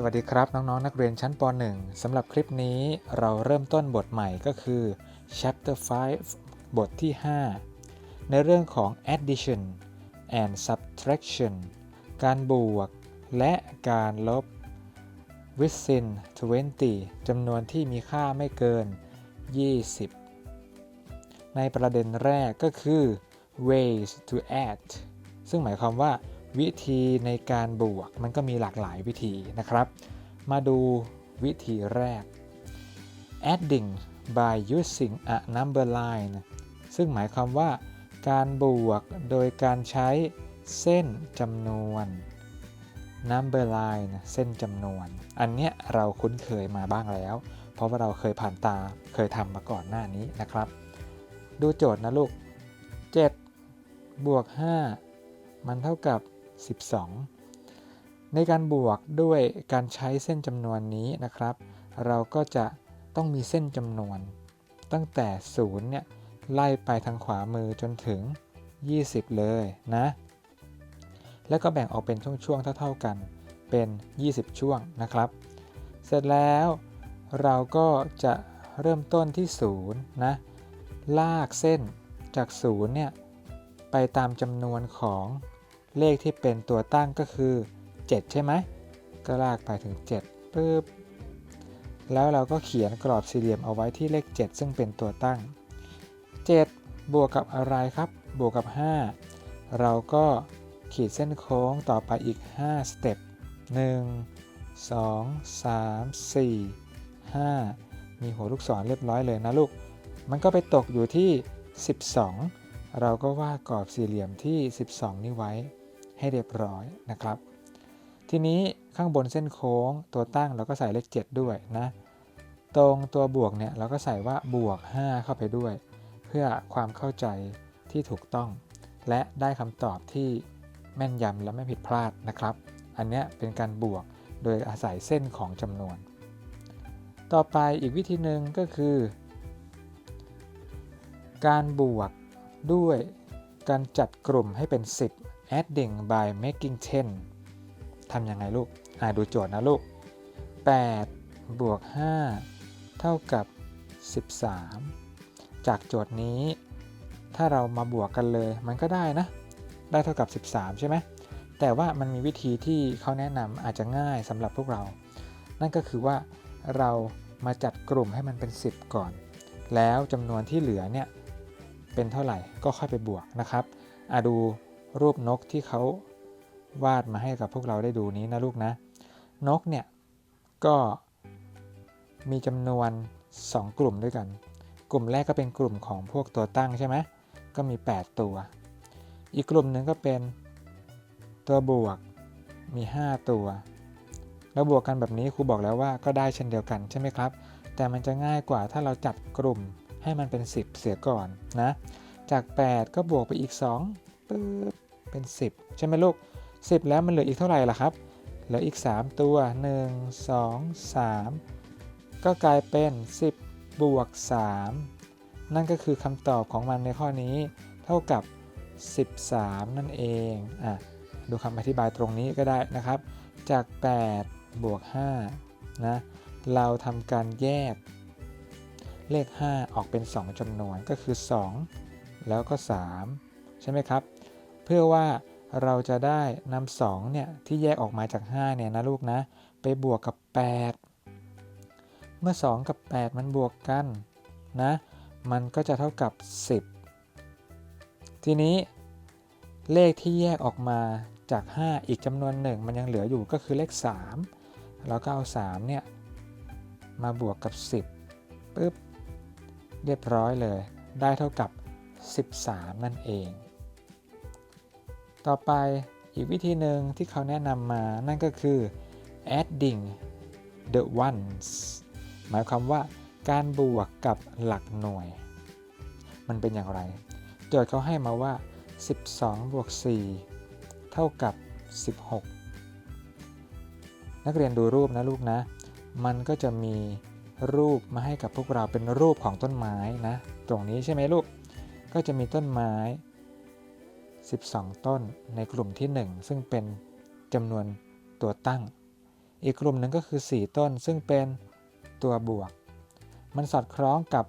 สวัสดีครับน้องๆนนักเรียนชั้นป .1 สำหรับคลิปนี้เราเริ่มต้นบทใหม่ก็คือ chapter 5 บทที่ 5 ในเรื่องของ addition and subtraction การบวกและการลบ within 20จำนวนที่มีค่าไม่เกิน 20 ในประเด็นแรกก็คือ ways to add ซึ่งหมายความว่า วิธีในการบวกมันก็มีหลากหลายวิธีนะครับ มาดูวิธีแรก adding by using a number line ซึ่งหมายความว่าการบวกโดยการใช้เส้นจำนวน number line เส้นจำนวน อันเนี้ยเราคุ้นเคยมาบ้างแล้ว เพราะว่าเราเคยผ่านตาเคยทำมาก่อนหน้านี้นะครับ ดูโจทย์นะลูก 7 บวก 5 มันเท่ากับ 12 ในการบวกด้วยการใช้เส้นจำนวนนี้นะครับ เราก็จะต้องมีเส้นจำนวน ตั้งแต่0เนี่ยไล่ไปทางขวามือจนถึง 20 เลยนะ แล้วก็แบ่งออกเป็นช่วงๆเท่าๆกันเป็น 20 ช่วงนะครับ เสร็จแล้วเราก็จะเริ่มต้นที่0นะลากเส้นจาก0เนี่ยไปตามจำนวนของ เลขที่เป็นตัวตั้งก็คือ 7 ใช่ไหม ก็ลากไปถึง7ปึ๊บ แล้วเราก็เขียนกรอบสี่เหลี่ยมเอาไว้ที่เลข 7 ซึ่งเป็นตัวตั้ง 7 บวกกับอะไรครับ บวกกับ 5 เราก็ขีดเส้นโค้งต่อไปอีก 5 สเต็ป 1 2 3 4 5 มีหัวลูกศรเรียบร้อยเลยนะลูก มันก็ไปตกอยู่ที่ 12 เราก็วาดกรอบสี่เหลี่ยมที่ 12 นี้ไว้ ให้เรียบร้อยนะครับ ทีนี้ข้างบนเส้นโค้งตัวตั้งเราก็ใส่เลข 7 ด้วยนะ ตรงตัวบวกเนี่ยเราก็ใส่ว่าบวก 5 เข้าไปด้วย เพื่อความเข้าใจที่ถูกต้อง และได้คำตอบที่แม่นยำและไม่ผิดพลาดนะครับ อันนี้เป็นการบวกโดยอาศัยเส้นของจำนวน ต่อไปอีกวิธีหนึ่งก็คือ การบวกด้วยการจัดกลุ่มให้เป็น 10 adding by making 10ทำยังไงลูก อ่าดูโจทย์นะลูก 8 บวก 5 เท่ากับ 13 จากโจทย์นี้ ถ้าเรามาบวกกันเลยมันก็ได้นะ ได้เท่ากับ 13 ใช่ไหม แต่ว่ามันมีวิธีที่เขาแนะนำอาจจะง่ายสำหรับพวกเรา นั่นก็คือว่าเรามาจัดกลุ่มให้มันเป็น 10 ก่อน แล้วจำนวนที่เหลือเนี่ยเป็นเท่าไหร่ก็ค่อยไปบวกนะครับ อ่าดู รูปนกที่เขาวาดมาให้กับพวกเราได้ดูนี้นะลูกนะ นกเนี่ยก็มีจำนวน 2 กลุ่มด้วยกัน กลุ่มแรกก็เป็นกลุ่มของพวกตัวตั้งใช่ไหมก็มี 8 ตัว อีกกลุ่มหนึ่งก็เป็นตัวบวกมี 5 ตัว แล้วบวกกันแบบนี้ครูบอกแล้วว่าก็ได้เช่นเดียวกันใช่ไหมครับ แต่มันจะง่ายกว่าถ้าเราจัดกลุ่มให้มันเป็น 10 เสียก่อนนะ จาก 8 ก็บวกไปอีก2ปึ๊บ เป็น 10 ใช่ไหมลูก 10 แล้วมันเหลืออีกเท่าไหร่ล่ะครับ เหลืออีก 3 ตัว 1 2 3 ก็กลายเป็น 10 บวก 3 นั่นก็คือคำตอบของมันในข้อนี้ เท่ากับ 13 นั่นเองอะดูคำอธิบายตรงนี้ก็ได้นะครับ จาก 8 บวก 5 นะ เราทำการแยกเลข 5 ออกเป็น 2จำนวนก็คือ 2 แล้วก็ 3 ใช่ไหมครับ เพื่อว่าเราจะได้นำ2เนี่ยที่แยกออกมาจาก5เนี่ยนะลูกนะ ไปบวกกับ 8 เมื่อ 2 กับ 8 มันบวกกันนะมันก็จะเท่ากับ 10 ทีนี้เลขที่แยกออกมาจาก 5 อีกจำนวนหนึ่งมันยังเหลืออยู่ก็คือเลข 3 แล้วก็เอา3เนี่ยมาบวกกับ 10ปึ๊บเรียบร้อยเลย ได้เท่ากับ 13 นั่นเอง ต่อไปอีกวิธีหนึ่งที่เขาแนะนำมานั่นก็คือ adding the ones หมายความว่าการบวกกับหลักหน่วย มันเป็นอย่างไร โจทย์เขาให้มาว่า 12 บวก 4 เท่ากับ 16 นักเรียนดูรูปนะลูกนะ มันก็จะมีรูปมาให้กับพวกเราเป็นรูปของต้นไม้นะ ตรงนี้ใช่ไหมลูก ก็จะมีต้นไม้ 12 ต้นในกลุ่มที่ 1 ซึ่งเป็นจำนวนตัวตั้ง อีกกลุ่มหนึ่งก็คือ 4 ต้นซึ่งเป็นตัวบวก มันสอดคล้องกับ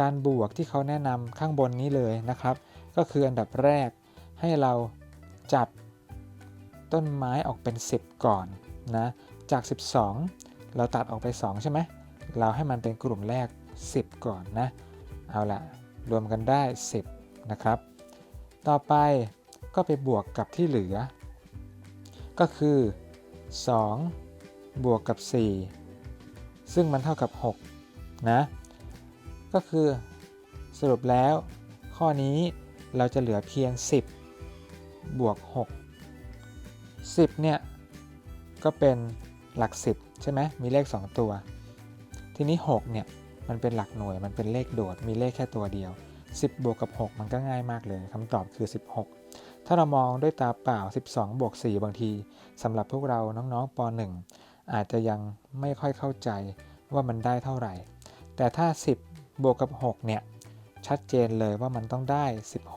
การบวกที่เขาแนะนำข้างบนนี้เลยนะครับ ก็คืออันดับแรกให้เราจัดต้นไม้ออกเป็น 10 ก่อนนะจาก 12 เราตัดออกไป 2 ใช่ไหมเราให้มันเป็นกลุ่มแรก 10 ก่อนนะ เอาละรวมกันได้ 10 นะครับ ต่อไปก็ไปบวกกับที่เหลือ ก็คือ 2 บวกกับ 4 ซึ่งมันเท่ากับ 6 นะ ก็คือสรุปแล้วข้อนี้เราจะเหลือเพียง 10 บวก 6 10 เนี่ย ก็เป็นหลัก 10 ใช่ไหมมีเลข 2 ตัว ทีนี้ 6 เนี่ย มันเป็นหลักหน่วยมันเป็นเลขโดดมีเลขแค่ตัวเดียว 10 บวกกับ 6 มันก็ง่ายมากเลยคำตอบคือ 16 ถ้าเรามองด้วยตาเปล่า 12 บวก 4 บางทีสำหรับพวกเราน้องๆป .1 อาจจะยังไม่ค่อยเข้าใจว่ามันได้เท่าไหร่ แต่ถ้า 10 บวกกับ 6 เนี่ย ชัดเจนเลยว่ามันต้องได้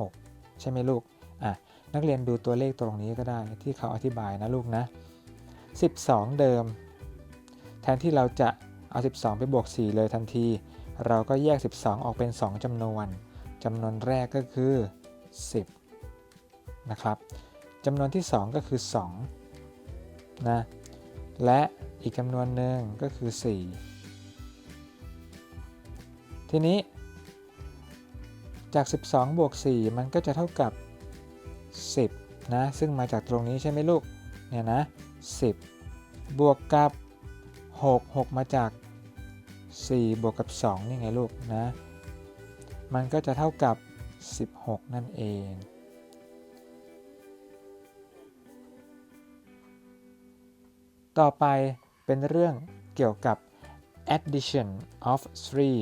16 ใช่ไหมลูกอะนักเรียนดูตัวเลขตรงนี้ก็ได้ที่เขาอธิบายนะลูกนะ 12 เดิม แทนที่เราจะเอา 12 ไปบวก 4 เลยทันที เราก็แยก 12 ออกเป็น 2จำนวน จำนวนแรกก็คือ 10 นะครับจำนวนที่ 2 ก็คือ2นะและอีกจำนวนหนึ่งก็คือ 4 ทีนี้ จาก 12 บวก 4 มันก็จะเท่ากับ 10 นะ ซึ่งมาจากตรงนี้ใช่ไหมลูก เนี่ยนะ 10 บวกกับ 6 6 มาจาก 4 บวกกับ 2 นี่ไงลูกนะ มันก็จะเท่ากับ 16 นั่นเอง ต่อไปเป็นเรื่องเกี่ยวกับ addition of three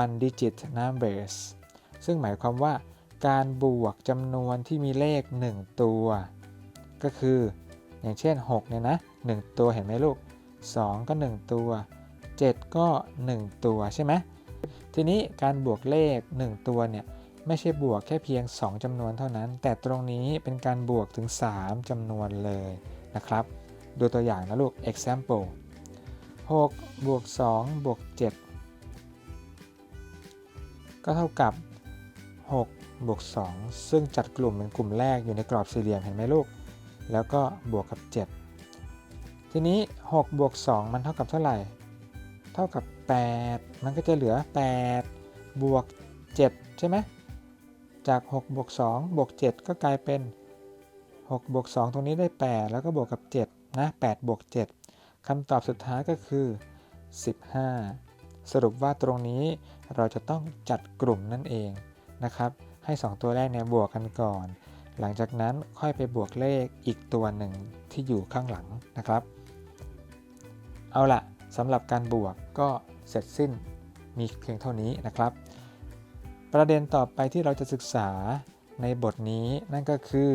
one digit numbers ซึ่งหมายความว่าการบวกจำนวนที่มีเลข 1 ตัว ก็คืออย่างเช่น 6 เนี่ยนะ 1 ตัวเห็นไหมลูก 2 ก็ 1 ตัว 7 ก็ 1 ตัวใช่ไหม ทีนี้การบวกเลข 1 ตัวเนี่ยไม่ใช่บวกแค่เพียง 2จำนวนเท่านั้น แต่ตรงนี้เป็นการบวกถึง 3จำนวนเลยนะครับ ดูตัวอย่างนะลูก example 6บวก2บวก7ก็เท่ากับ 6 บวก 2 ซึ่งจัดกลุ่มเป็นกลุ่มแรกอยู่ในกรอบสี่เหลี่ยมเห็นไหมลูก แล้วก็บวกกับ 7 ทีนี้ 6 บวก 2 มันเท่ากับเท่าไหร่ เท่ากับ 8 มันก็จะเหลือ 8 บวก 7 ใช่ไหมจาก 6 บวก 2 บวก 7 ก็กลายเป็น 6 บวก 2 ตรงนี้ได้ 8 แล้วก็บวกกับ 7 นะ 8 บวก 7คำตอบสุดท้ายก็คือ 15 สรุปว่าตรงนี้เราจะต้องจัดกลุ่มนั่นเองนะครับ ให้ 2 ตัวแรกเนี่ยบวกกันก่อน หลังจากนั้นค่อยไปบวกเลขอีกตัวหนึ่งที่อยู่ข้างหลังนะครับ เอาละสำหรับการบวกก็ เสร็จสิ้นมีเพียงเท่านี้นะครับ ประเด็นต่อไปที่เราจะศึกษาในบทนี้นั่นก็คือ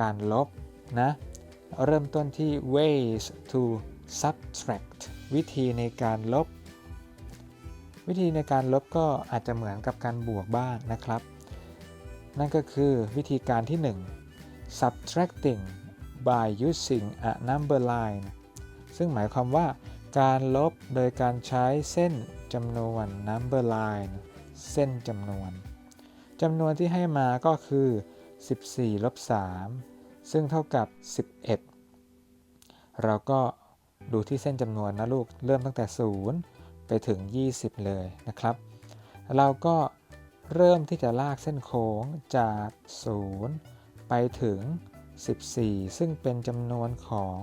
การลบนะ เริ่มต้นที่ ways to subtract วิธีในการลบ วิธีในการลบก็อาจจะเหมือนกับการบวกบ้างนะครับ นั่นก็คือวิธีการที่ 1 subtracting by using a number line ซึ่งหมายความว่า การลบโดยการใช้เส้นจำนวน number line เส้นจำนวนจำนวนที่ให้มาก็คือ 14ลบ3ซึ่งเท่ากับ 11 เราก็ดูที่เส้นจำนวนนะลูก เริ่มตั้งแต่ 0 ไปถึง 20 เลยนะครับ เราก็เริ่มที่จะลากเส้นโค้งจาก 0 ไปถึง 14 ซึ่งเป็นจำนวนของ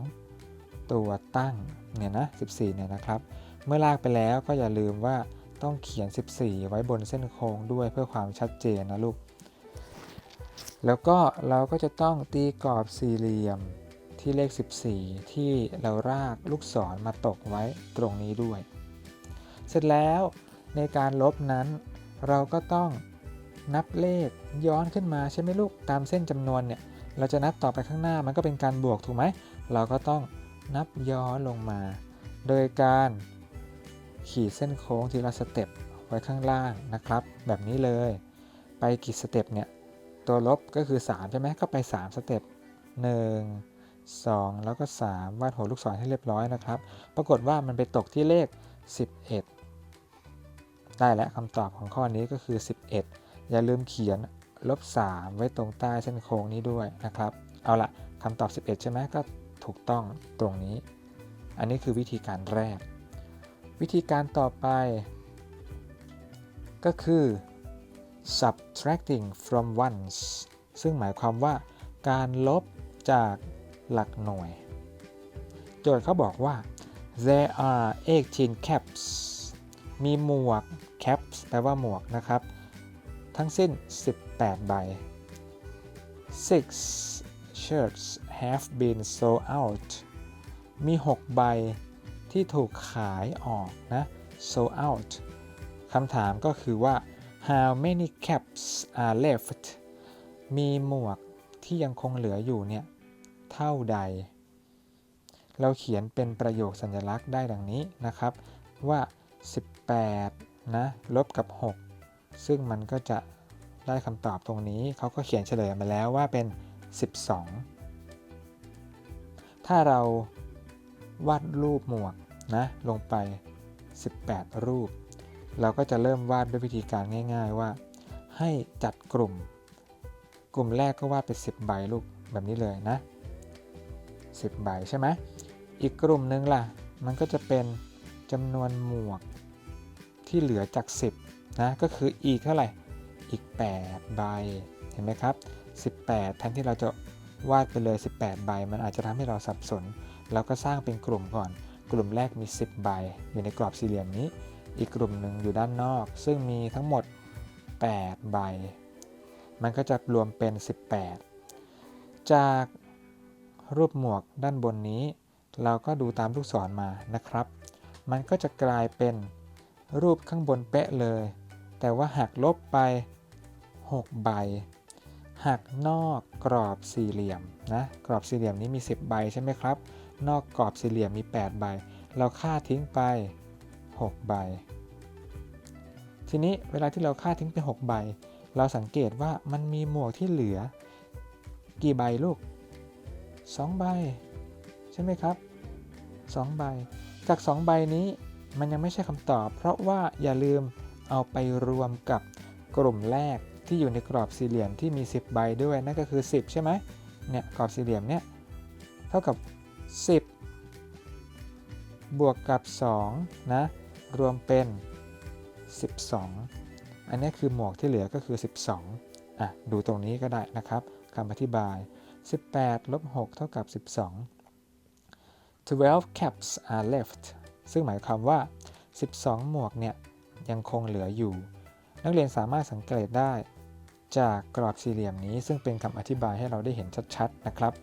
ตัวตั้งเนี่ยนะ 14 เนี่ยนะครับ เมื่อลากไปแล้วก็อย่าลืมว่าต้องเขียน 14 ไว้บนเส้นโค้งด้วยเพื่อความชัดเจนนะลูก แล้วก็เราก็จะต้องตีกรอบสี่เหลี่ยมที่เลข 14 ที่เรารากลูกศรมาตกไว้ตรงนี้ด้วย เสร็จแล้วในการลบนั้น เราก็ต้องนับเลขย้อนขึ้นมาใช่ไหมลูกตามเส้นจำนวนเนี่ยเราจะนับต่อไปข้างหน้ามันก็เป็นการบวกถูกไหม เราก็ต้อง นับย้อนลงมา โดยการขีดเส้นโค้งทีละสเต็ปไว้ข้างล่างนะครับ แบบนี้เลย ไปกี่สเต็ปเนี่ย ตัวลบก็คือ 3 ใช่ไหมก็ไป 3 สเต็ป 1 2 แล้วก็ 3 วาดหัวลูกศรให้เรียบร้อยนะครับ ปรากฏว่ามันไปตกที่เลข 11 ได้แล้วคำตอบของข้อนี้ก็คือ 11 อย่าลืมเขียนลบ 3 ไว้ตรงใต้เส้นโค้งนี้ด้วยนะครับ เอาละคำตอบ 11 ใช่ไหมก็ ถูกต้องตรงนี้ อันนี้คือวิธีการแรก วิธีการต่อไป ก็คือ subtracting from ones ซึ่งหมายความว่าการลบจากหลักหน่วย โจทย์เขาบอกว่า there are 18 caps มีหมวก caps แปลว่าหมวกนะครับ ทั้งสิ้น 18 ใบ six shirts have been sold out มี 6 ใบที่ถูกขายออกนะ sold out คำถามก็คือว่า how many caps are left มีหมวกที่ยังคงเหลืออยู่เนี่ย เท่าใด เราเขียนเป็นประโยคสัญลักษณ์ได้ดังนี้นะครับ ว่า 18 นะ ลบกับ 6 ซึ่งมันก็จะได้คำตอบตรงนี้ เขาก็เขียนเฉลยมาแล้วว่าเป็น 12 ถ้าเราวาดรูปหมวกนะลงไป 18 รูป เราก็จะเริ่มวาดด้วยวิธีการง่าย ๆ ว่า ให้จัดกลุ่ม กลุ่มแรกก็วาดเป็น10 ใบลูกแบบนี้เลยนะ 10 ใบใช่ไหมอีกกลุ่มหนึงล่ะ มันก็จะเป็นจำนวนหมวกที่เหลือจาก 10นะก็คืออีกเท่าไหร่อีก 8 ใบเห็นไหมครับ 18 แทนที่เราจะ วาดไปเลย 18 ใบ มันอาจจะทำให้เราสับสน เราก็สร้างเป็นกลุ่มก่อน กลุ่มแรกมี 10 ใบ อยู่ในกรอบสี่เหลี่ยมนี้ อีกกลุ่มหนึ่งอยู่ด้านนอก ซึ่งมีทั้งหมด 8 ใบ มันก็จะรวมเป็น 18 จากรูปหมวกด้านบนนี้ เราก็ดูตามลูกศรมานะครับ มันก็จะกลายเป็นรูปข้างบนเป๊ะเลย แต่ว่าหักลบไป 6 ใบ หักนอกกรอบสี่เหลี่ยมนะกรอบสี่เหลี่ยมนี้มี 10 ใบใช่ไหมครับ นอกกรอบสี่เหลี่ยมมี 8 ใบ เราค่าทิ้งไป 6 ใบ ทีนี้เวลาที่เราค่าทิ้งไป 6 ใบ เราสังเกตว่ามันมีหมวกที่เหลือ กี่ใบลูก 2 ใบ ใช่ไหมครับ 2 ใบ จาก 2 ใบนี้มันยังไม่ใช่คำตอบ เพราะว่าอย่าลืมเอาไปรวมกับกลุ่มแรก ที่อยู่ในกรอบสี่เหลี่ยมที่มี 10 ใบด้วยนั่นก็คือ 10 ใช่ไหมเนี่ยกรอบสี่เหลี่ยมเนี่ยเท่ากับ 10 บวกกับ2นะรวมเป็น 12 อันนี้คือหมวกที่เหลือก็คือ 12อะดูตรงนี้ก็ได้นะครับคำอธิบาย 18ลบ6เท่ากับ 12 12 caps are left ซึ่งหมายความว่า 12 หมวกเนี่ยยังคงเหลืออยู่ นักเรียนสามารถสังเกตได้ จากกรอบสี่เหลี่ยมนี้ซึ่งเป็นคำอธิบายให้เราได้เห็นชัดๆนะครับ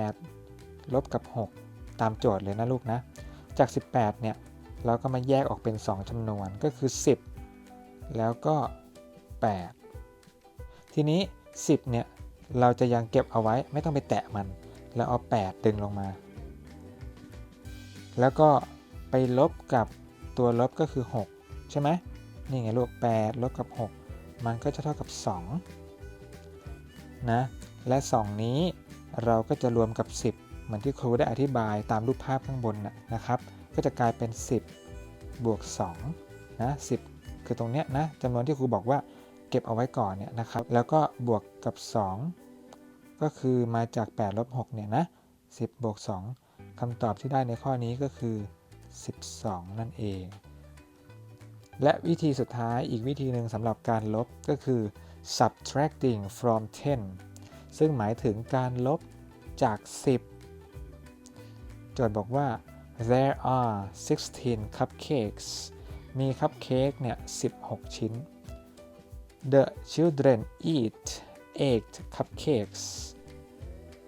18 ลบกับ 6 ตามโจทย์เลยนะลูกนะ จาก 18 เนี่ย เราก็มาแยกออกเป็น 2จำนวนก็คือ 10 แล้วก็ 8 ทีนี้ 10 เนี่ย เราจะยังเก็บเอาไว้ไม่ต้องไปแตะมัน แล้วเอา 8 ดึงลงมา แล้วก็ไปลบกับตัวลบก็คือ 6 ใช่ไหมนี่ไงลูก 8 ลบกับ 6 มันก็จะเท่ากับ 2 นะ และ 2 นี้เราก็จะรวมกับ 10 เหมือนที่ครูได้อธิบายตามรูปภาพข้างบนนะครับ ก็จะกลายเป็น 10 บวก2นะ10 คือตรงเนี้ยนะจำนวนที่ครูบอกว่าเก็บเอาไว้ก่อนเนี่ยนะครับ แล้วก็บวกกับ 2 ก็คือมาจาก8ลบ6เนี่ยนะ10บวก2คำตอบที่ได้ในข้อนี้ก็คือ 12 นั่นเอง และวิธีสุดท้ายอีกวิธีหนึ่งสำหรับการลบก็คือ subtracting from 10 ซึ่งหมายถึงการลบจาก 10 โจทย์บอกว่า there are 16 cupcakes มีคัพเค้กเนี่ย 16 ชิ้น the children eat 8 cupcakes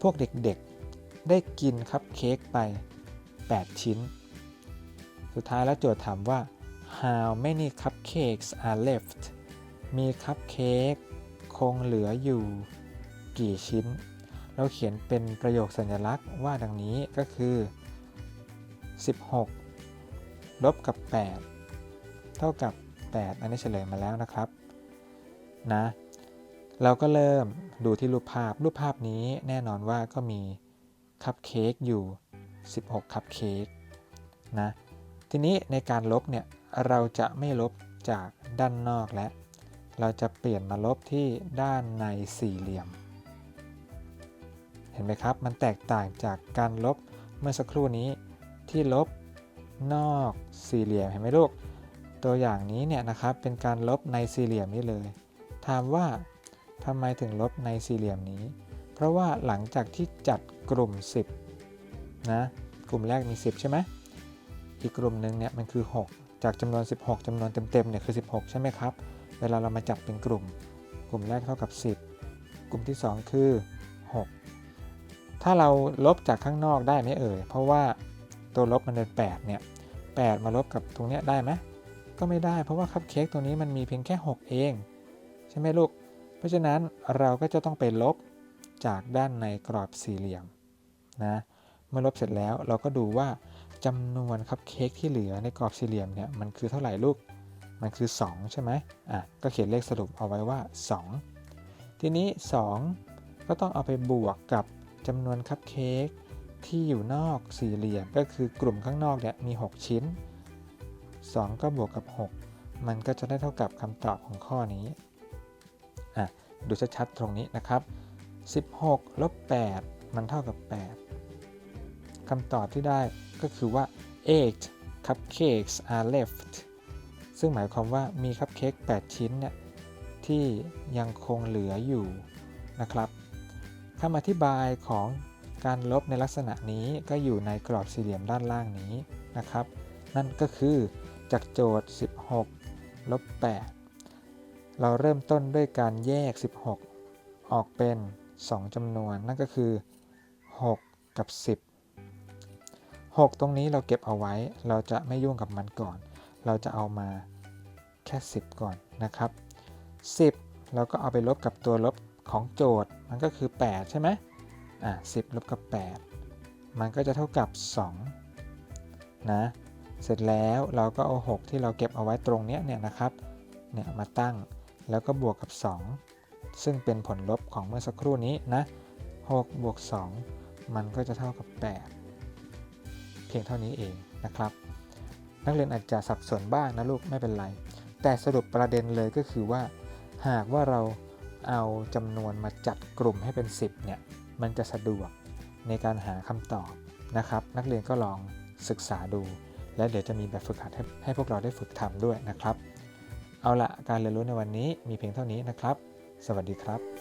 พวกเด็กๆ ได้กินคัพเค้กไป 8 ชิ้น สุดท้ายแล้วโจทย์ถามว่า how many cupcakes are left มีคัพเค้กคงเหลืออยู่กี่ชิ้น เราเขียนเป็นประโยคสัญลักษณ์ว่าดังนี้ก็คือ 16 ลบกับ 8 เท่ากับ 8 อันนี้เฉลยมาแล้วนะครับนะเราก็เริ่มดูที่รูปภาพ รูปภาพนี้แน่นอนว่าก็มีคัพเค้กอยู่ 16 คัพเค้กนะ ทีนี้ในการลบเนี่ย เราจะไม่ลบจากด้านนอกและ เราจะเปลี่ยนมาลบที่ด้านในสี่เหลี่ยม เห็นไหมครับ มันแตกต่างจากการลบเมื่อสักครู่นี้ที่ลบนอกสี่เหลี่ยมเห็นไหมลูก ตัวอย่างนี้เนี่ยนะครับเป็นการลบในสี่เหลี่ยมนี้เลย ถามว่าทำไมถึงลบในสี่เหลี่ยมนี้ เพราะว่าหลังจากที่จัดกลุ่ม 10นะกลุ่มแรกมี 10 ใช่ไหมอีกกลุ่มหนึ่งเนี่ยมันคือ 6 จากจำนวน 16จำนวนเต็มๆเนี่ยคือ 16 ใช่ไหมครับ เวลาเรามาจัดเป็นกลุ่ม กลุ่มแรกเท่ากับ 10 กลุ่มที่ 2 คือ 6 ถ้าเราลบจากข้างนอกได้ไหมเอ่ย เพราะว่าตัวลบมันเป็น8เนี่ย8มาลบกับตรงเนี้ยได้ไหมก็ไม่ได้เพราะว่าคัพเค้กตัวนี้มันมีเพียงแค่ 6 เอง ใช่ไหมลูก เพราะฉะนั้นเราก็จะต้องไปลบจากด้านในกรอบสี่เหลี่ยมนะ เมื่อลบเสร็จแล้วเราก็ดูว่า จำนวนคัพเค้กที่เหลือในกรอบสี่เหลี่ยมเนี่ยมันคือเท่าไหร่ลูก มันคือ 2 ใช่ไหมอะก็เขียนเลขสรุปเอาไว้ว่า 2 ทีนี้ 2 ก็ต้องเอาไปบวกกับจำนวนคัพเค้กที่อยู่นอกสี่เหลี่ยม ก็คือกลุ่มข้างนอกเนี่ยมี 6 ชิ้น 2 ก็บวกกับ 6 มันก็จะได้เท่ากับคำตอบของข้อนี้อะดูชัดๆตรงนี้นะครับ 16ลบ8มันเท่ากับ 8คำตอบที่ได้ ก็คือว่า8 cupcakes are left ซึ่งหมายความว่ามีคัพเค้ก8 ชิ้นเนี่ยที่ยังคงเหลืออยู่นะครับคำอธิบายของการลบในลักษณะนี้ก็อยู่ในกรอบสี่เหลี่ยมด้านล่างนี้นะครับ นั่นก็คือจากโจทย์ 16 ลบ 8 เราเริ่มต้นด้วยการแยก 16 ออกเป็น 2จำนวน นั่นก็คือ 6 กับ 10 6 ตรงนี้เราเก็บเอาไว้ เราจะไม่ยุ่งกับมันก่อน เราจะเอามาแค่ 10 ก่อนนะครับ 10 เราก็เอาไปลบกับตัวลบของโจทย์ มันก็คือ 8 ใช่ไหมอะ10 ลบกับ 8 มันก็จะเท่ากับ 2 นะ เสร็จแล้วเราก็เอา 6 ที่เราเก็บเอาไว้ตรงนี้เนี่ยนะครับ เนี่ยมาตั้ง แล้วก็บวกกับ 2 ซึ่งเป็นผลลบของเมื่อสักครู่นี้นะ 6 บวก 2 มันก็จะเท่ากับ 8 พียงเท่านี้เองนะครับ นักเรียนอาจจะสับสนบ้างนะลูกไม่เป็นไร แต่สรุปประเด็นเลยก็คือว่า หากว่าเราเอาจำนวนมาจัดกลุ่มให้เป็น 10เนี่ยมันจะสะดวกในการหาคำตอบนะครับ นักเรียนก็ลองศึกษาดู และเดี๋ยวจะมีแบบฝึกหัดให้ให้พวกเราได้ฝึกทำด้วยนะครับ เอาละการเรียนรู้ในวันนี้มีเพียงเท่านี้นะครับ สวัสดีครับ